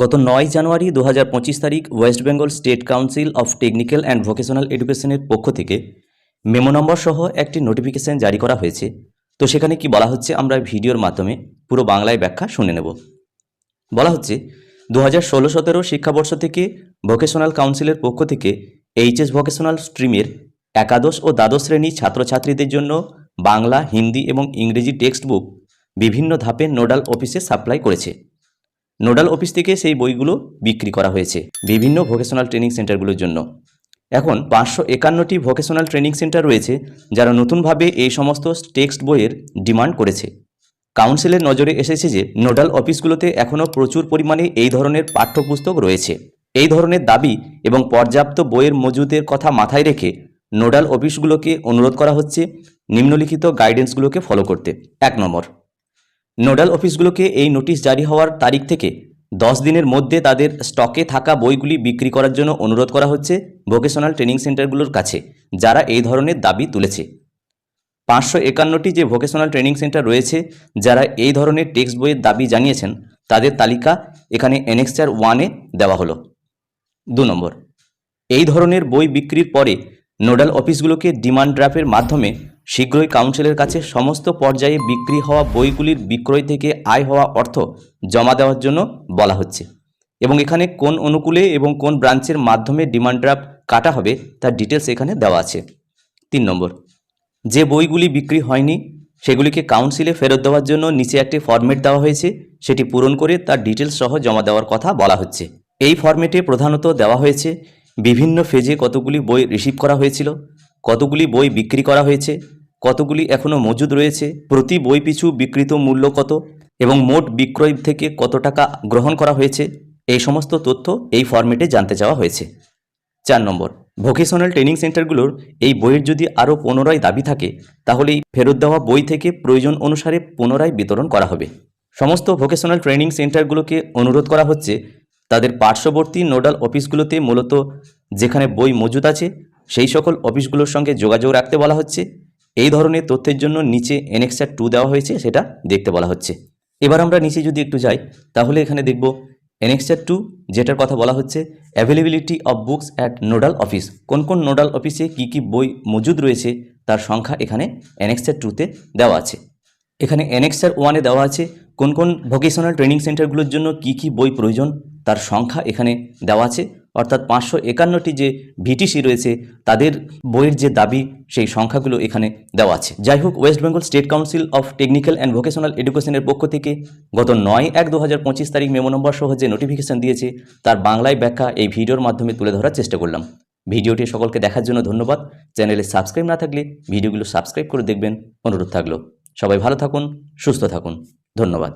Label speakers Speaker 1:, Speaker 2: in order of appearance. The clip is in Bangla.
Speaker 1: গত নয় জানুয়ারি দু হাজার পঁচিশ তারিখ West Bengal State Council of Technical and Vocational এডুকেশনের পক্ষ থেকে মেমো নম্বর সহ একটি নোটিফিকেশন জারি করা হয়েছে। তো সেখানে কি বলা হচ্ছে আমরা ভিডিওর মাধ্যমে পুরো বাংলায় ব্যাখ্যা শুনে নেব। বলা হচ্ছে দু হাজার ষোলো সতেরো শিক্ষাবর্ষ থেকে ভোকেশনাল কাউন্সিলের পক্ষ থেকে এইচএস ভোকেশনাল স্ট্রিমের একাদশ ও দ্বাদশ শ্রেণি ছাত্রছাত্রীদের জন্য বাংলা, হিন্দি এবং ইংরেজি টেক্সট বুক বিভিন্ন ধাপে নোডাল অফিসে সাপ্লাই করেছে। নোডাল অফিস থেকে সেই বইগুলো বিক্রি করা হয়েছে বিভিন্ন ভোকেশনাল ট্রেনিং সেন্টারগুলোর জন্য। এখন পাঁচশো একান্নটি ভোকেশনাল ট্রেনিং সেন্টার রয়েছে যারা নতুনভাবে এই সমস্ত টেক্সট বইয়ের ডিমান্ড করেছে। কাউন্সিলের নজরে এসেছে যে নোডাল অফিসগুলোতে এখনও প্রচুর পরিমাণে এই ধরনের পাঠ্যপুস্তক রয়েছে। এই ধরনের দাবি এবং পর্যাপ্ত বইয়ের মজুদের কথা মাথায় রেখে নোডাল অফিসগুলোকে অনুরোধ করা হচ্ছে নিম্নলিখিত গাইডেন্সগুলোকে ফলো করতে। এক নম্বর নোডাল অফিসগুলোকে এই নোটিশ জারি হওয়ার তারিখ থেকে দশ দিনের মধ্যে তাদের স্টকে থাকা বইগুলি বিক্রি করার জন্য অনুরোধ করা হচ্ছে ভোকেশনাল ট্রেনিং সেন্টারগুলোর কাছে, যারা এই ধরনের দাবি তুলেছে। পাঁচশো একান্নটি যে ভোকেশনাল ট্রেনিং সেন্টার রয়েছে, যারা এই ধরনের টেক্সট বইয়ের দাবি জানিয়েছেন, তাদের তালিকা এখানে এনএক্সআর ওয়ানে দেওয়া হলো। দু নম্বর, এই ধরনের বই বিক্রির পরে নোডাল অফিসগুলোকে ডিমান্ড ড্রাফের মাধ্যমে শীঘ্রই কাউন্সিলের কাছে সমস্ত পর্যায়ে বিক্রি হওয়া বইগুলির বিক্রয় থেকে আয় হওয়া অর্থ জমা দেওয়ার জন্য বলা হচ্ছে। এবং এখানে কোন অনুকূলে এবং কোন ব্রাঞ্চের মাধ্যমে ডিমান্ড ড্রাফট কাটা হবে তার ডিটেলস এখানে দেওয়া আছে। তিন নম্বর, যে বইগুলি বিক্রি হয়নি, সেগুলিকে কাউন্সিলে ফেরত দেওয়ার জন্য নিচে একটি ফরম্যাট দেওয়া হয়েছে। সেটি পূরণ করে তার ডিটেলস সহ জমা দেওয়ার কথা বলা হচ্ছে। এই ফরম্যাটে প্রধানত দেওয়া হয়েছে, বিভিন্ন ফেজে কতগুলি বই রিসিভ করা হয়েছিল কতগুলি বই বিক্রি করা হয়েছে? কতগুলি এখনও মজুদ রয়েছে? প্রতি বই পিছু বিক্রিত মূল্য কত? এবং মোট বিক্রয় থেকে কত টাকা গ্রহণ করা হয়েছে? এই সমস্ত তথ্য এই ফরম্যাটে জানতে চাওয়া হয়েছে। চার নম্বর ভোকেশনাল ট্রেনিং সেন্টারগুলোর এই বইয়ের যদি আরও পুনরায় দাবি থাকে, তাহলে এই ফেরত দেওয়া বই থেকে প্রয়োজন অনুসারে পুনরায় বিতরণ করা হবে। সমস্ত ভোকেশনাল ট্রেনিং সেন্টারগুলোকে অনুরোধ করা হচ্ছে, তাদের পার্শ্ববর্তী নোডাল অফিসগুলোতে মূলত যেখানে বই মজুদ আছে সেই সকল অফিসগুলোর সঙ্গে যোগাযোগ রাখতে বলা হচ্ছে। এই ধরনের তথ্যের জন্য নিচে এনএক্সার টু দেওয়া হয়েছে, সেটা দেখতে বলা হচ্ছে। এবার আমরা নিচে যদি একটু যাই, তাহলে এখানে দেখব এনএক্সার টু যেটার কথা বলা হচ্ছে availability of books at nodal office কোন কোন নোডাল অফিসে কী কী বই মজুদ রয়েছে, তার সংখ্যা এখানে এনএক্সার টুতে দেওয়া আছে। এখানে এনএক্সার ওয়ানে দেওয়া আছে, কোন কোন ভোকেশনাল ট্রেনিং সেন্টারগুলোর জন্য কী কী বই প্রয়োজন, তার সংখ্যা এখানে দেওয়া আছে। অর্থাৎ পাঁচশো একান্নটি যে ভিটিসি রয়েছে, তাদের বইয়ের যে দাবি, সেই সংখ্যাগুলো এখানে দেওয়া আছে। যাই হোক, West Bengal State Council of Technical and Vocational এডুকেশনের পক্ষ থেকে গত নয় এক দু হাজার পঁচিশ তারিখ মেমো নম্বর সহ যে নোটিফিকেশন দিয়েছে, তার বাংলায় ব্যাখ্যা এই ভিডিওর মাধ্যমে তুলে ধরার চেষ্টা করলাম। ভিডিওটি সকলকে দেখার জন্য ধন্যবাদ। চ্যানেলে সাবস্ক্রাইব না থাকলে ভিডিওগুলো সাবস্ক্রাইব করে দেখবেন। অনুরোধ থাকল। সবাই ভালো থাকুন, সুস্থ থাকুন। ধন্যবাদ।